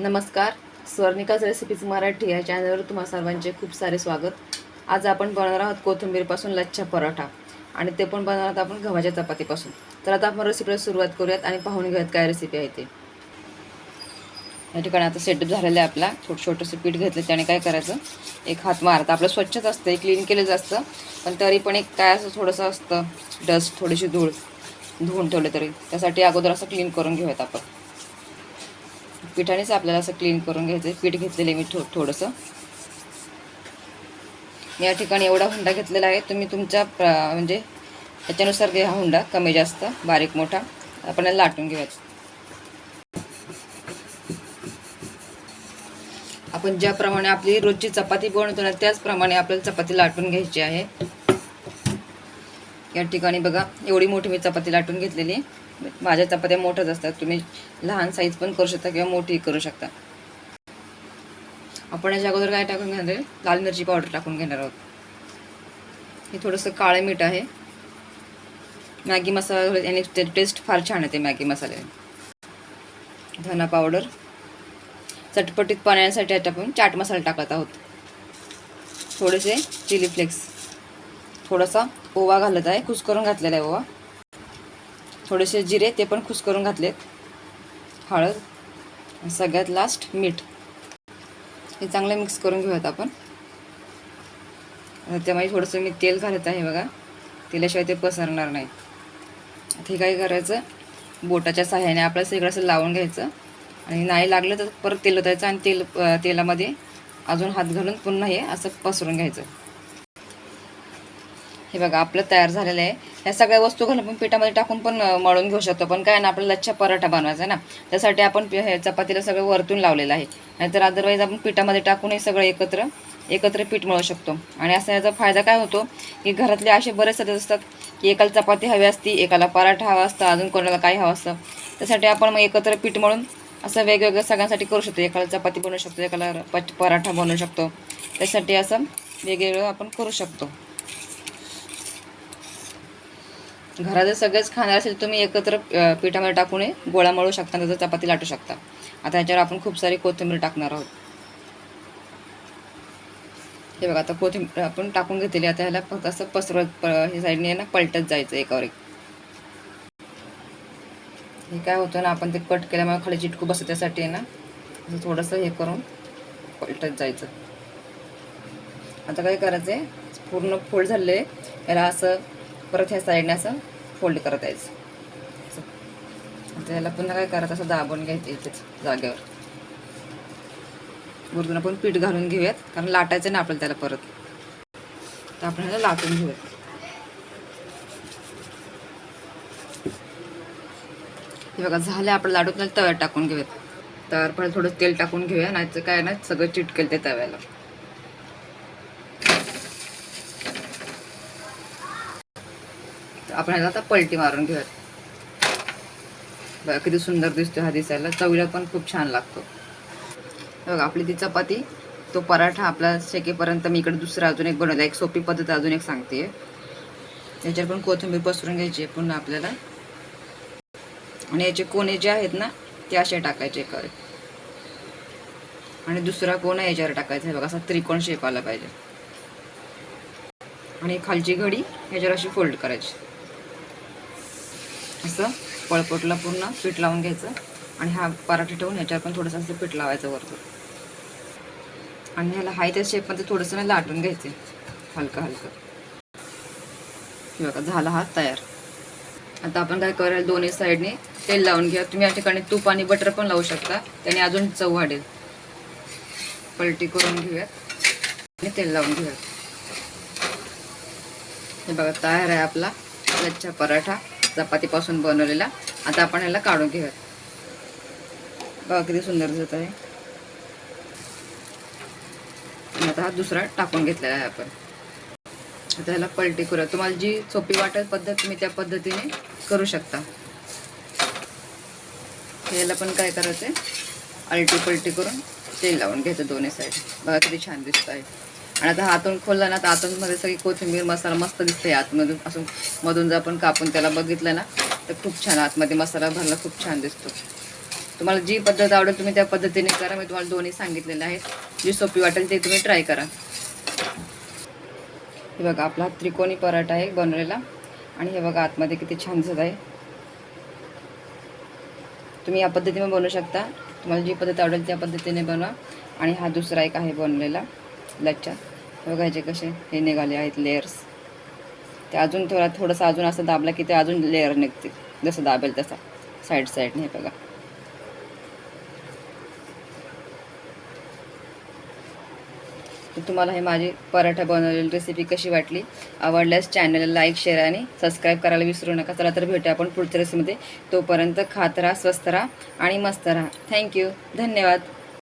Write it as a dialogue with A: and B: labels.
A: नमस्कार. स्वर्णिकाच रेसिपीज मराठी या चॅनलवर तुम्हा सर्वांचे खूप सारे स्वागत. आज आपण बनवणार आहोत कोथिंबीरपासून लच्छा पराठा आणि ते पण बनवणार आहोत आपण गव्हाच्या चपातीपासून. तर आता आपण रेसिपीला सुरुवात करूयात आणि पाहून घेऊयात काय रेसिपी आहे ते. या ठिकाणी आता सेटअप झालेला आहे आपला. छोटं छोटंसं पीठ घेतलं त्याने काय करायचं? एक हात मारता आपलं स्वच्छच असतं क्लीन केलेलं असतं पण तरी पण एक काय असं थोडंसं असतं डस्ट थोडीशी धूळ धुवून ठेवले तरी. त्यासाठी अगोदर असं क्लीन करून घेऊयात आपण. पिठानेच आपल्याला असं क्लीन करून घ्यायचं पीठ घेतलेलं आहे मी थो थोडंसं. मी या ठिकाणी एवढा हुंडा घेतलेला आहे. तुम्ही तुमच्या प्र म्हणजे याच्यानुसार घ्या हुंडा. कमी जास्त बारीक मोठा. आपण लाटून घेऊयात आपण ज्याप्रमाणे आपली रोजची चपाती बनवतो ना त्याचप्रमाणे आपल्याला चपाती लाटून घ्यायची आहे. या ठिकाणी बघा एवढी मोठी मी चपाती लाटून घेतलेली माझ्या चपात्या मोठ्याच असतात. तुम्ही लहान साईज पण करू शकता किंवा मोठी करू शकता. आपण याच्या अगोदर काय टाकून घेणार आहे? लाल मिरची पावडर टाकून घेणार आहोत. हे थोडंसं काळं मीठ आहे. मॅगी मसाला याने टेस्ट फार छान येते मॅगी मसाले धना पावडर. चटपटीत पाण्यासाठी आता आपण चाट मसाला टाकत आहोत. थोडेसे चिली फ्लेक्स थोडासा ओवा घालत आहे. खुस करून घातलेला आहे ओवा. थोडेसे जिरे ते पण खुस करून घातलेत. हळद. सगळ्यात लास्ट मीठ. हे चांगलं मिक्स करून घेऊयात आपण. त्यामध्ये थोडंसं मी तेल घालत आहे बघा. तेलाशिवाय ते पसरणार नाही. हे काय करायचं? बोटाच्या सहाय्याने आपल्याला सगळं असं लावून घ्यायचं. आणि नाही लागलं तर परत तेल होतायचं आणि तेल तेलामध्ये अजून हात घालून पुन्हा हे असं पसरून घ्यायचं. हे बघा आपलं तयार झालेलं आहे. ह्या सगळ्या वस्तू घालून आपण पिठामध्ये टाकून पण मळून घेऊ शकतो. पण काय ना आपल्याला लच्छा पराठा बनवायचा आहे ना. त्यासाठी आपण हे चपातीला सगळं वरतून लावलेलं आहे. नाहीतर अदरवाईज आपण पिठामध्ये टाकून हे सगळं एकत्र एकत्र पीठ मळू शकतो. आणि असा याचा फायदा काय होतो की घरातले असे बरेच सदस्य असतात की एकाला चपाती हवी असती एकाला पराठा हवा असता अजून कोणाला काय हवं असतं. त्यासाठी आपण मग एकत्र पीठ मळून असं वेगवेगळं सगळ्यांसाठी करू शकतो. एकाला चपाती बनवू शकतो एकाला पराठा बनवू शकतो. त्यासाठी असं वेगवेगळं आपण करू शकतो. घरात सगळेच खाणार असेल तुम्ही एकत्र पिठामध्ये टाकून गोळा मळू शकता त्याचं चपाती लाटू शकता. आता याच्यावर आपण खूप सारी कोथिंबीर टाकणार आहोत. हे बघा आता कोथिंबीर आपण टाकून घेतलेली आता ह्याला फक्त असं पसरवत हे साईडने ना पलटत जायचं एकावर एक. हे काय होतं ना आपण ते कट केल्यामुळे खाली चिटकू बसत त्यासाठी आहे ना असं थोडंसं हे करून पलटत जायचं. आता काय करायचं आहे पूर्ण फोल्ड झाले याला असं परत ह्या साईडने असं फोल्ड करत यायचं. त्याला पुन्हा काय करायचं? असं दाबून घ्यायचं इथेच जागेवर. वरून आपण पीठ घालून घेऊयात कारण लाटायचं ना आपल्याला त्याला परत. तर आपण ह्याला लाटून घेऊयात. हे बघा झालं आपण लाडू तव्यात टाकून घेऊयात. तर पण थोडं तेल टाकून घेऊया नाही काय ना सगळं चिटकेल ते तव्याला. आपण ह्याला आता पलटी मारून घेऊयात. बघा किती सुंदर दिसतो हा दिसायला. चवीला पण खूप छान लागतो. बघा आपली ती चपाती तो पराठा आपला शेकेपर्यंत मी इकडे दुसरा अजून एक बनवला. एक सोपी पद्धत अजून एक सांगते याच्यावर पण कोथिंबीर पसरून घ्यायची आहे पुन्हा आपल्याला. आणि याचे कोणे जे आहेत ना ते असे टाकायचे एकावर आणि दुसरा कोणा याच्यावर टाकायचा आहे. बघा असा त्रिकोण शेप आला पाहिजे. आणि खालची घडी ह्याच्यावर अशी फोल्ड करायची. असं पळपटला पूर्ण पीठ लावून घ्यायचं आणि हा पराठा ठेवून ह्याच्यावर पण थोडंसं असं पीठ लावायचं वरतून. आणि ह्याला हाय त्या शेपमध्ये थोडंसं ना लाटून घ्यायचे. हलकं हलकं. हे बघा झाला हा तयार. आता आपण काय करायला दोन्ही साईडने तेल लावून घ्या तुम्ही या ठिकाणी तूप आणि बटर पण लावू शकता. त्याने अजून चव वाढेल. पलटी करून घेऊयात आणि तेल लावून घेऊयात हे बघा तयार आहे आपला लच्छा पराठा. चपातीपासून बनवलेला. आता आपण ह्याला काढून घेऊयात. बघा किती सुंदर दिसत आहे. आता हा दुसरा टाकून घेतलेला आहे आपण. आता ह्याला पलटी करूया तुम्हाला जी सोपी वाटत पद्धत तुम्ही त्या पद्धतीने करू शकता. ह्याला पण काय करायचं आहे अलटी पलटी करून तेल लावून घ्यायचं दोन्ही साईड बघा किती छान दिसत आहे. आणि आता हातून खोलला ना तर आतूनमध्ये सगळी कोथिंबीर मसाला मस्त दिसते आतमधून. असून मधून जर आपण कापून त्याला बघितलं ना तर खूप छान आतमध्ये मसाला भरला खूप छान दिसतो. तुम्हाला जी पद्धत आवडेल तुम्ही त्या पद्धतीने करा. मी तुम्हाला दोन्ही सांगितलेले आहेत. जी सोपी वाटेल ते तुम्ही ट्राय करा. हे बघा आपला हा त्रिकोणी पराठा आहे बनवलेला. आणि हे बघा आतमध्ये किती छान दिसत आहे. तुम्ही या पद्धतीने बनवू शकता. तुम्हाला जी पद्धत आवडेल त्या पद्धतीने बनवा. आणि हा दुसरा एक आहे बनवलेला लच्छा हे बघा जे कसे हे निघाले आहेत लेयर्स ते अजून थोडा थोडंसं अजून असं दाबला की ते अजून लेअर निघतील. जसं दाबेल तसा. साईड साईडने हे बघा. तर तुम्हाला हे माझी पराठा बनवलेली रेसिपी कशी वाटली? आवडल्यास चॅनलला लाईक शेअर आणि सबस्क्राईब करायला विसरू नका. चला तर भेटूया आपण पुढच्या रेसिपीमध्ये तोपर्यंत खात राहा स्वस्त राहा आणि मस्त राहा. थँक्यू धन्यवाद.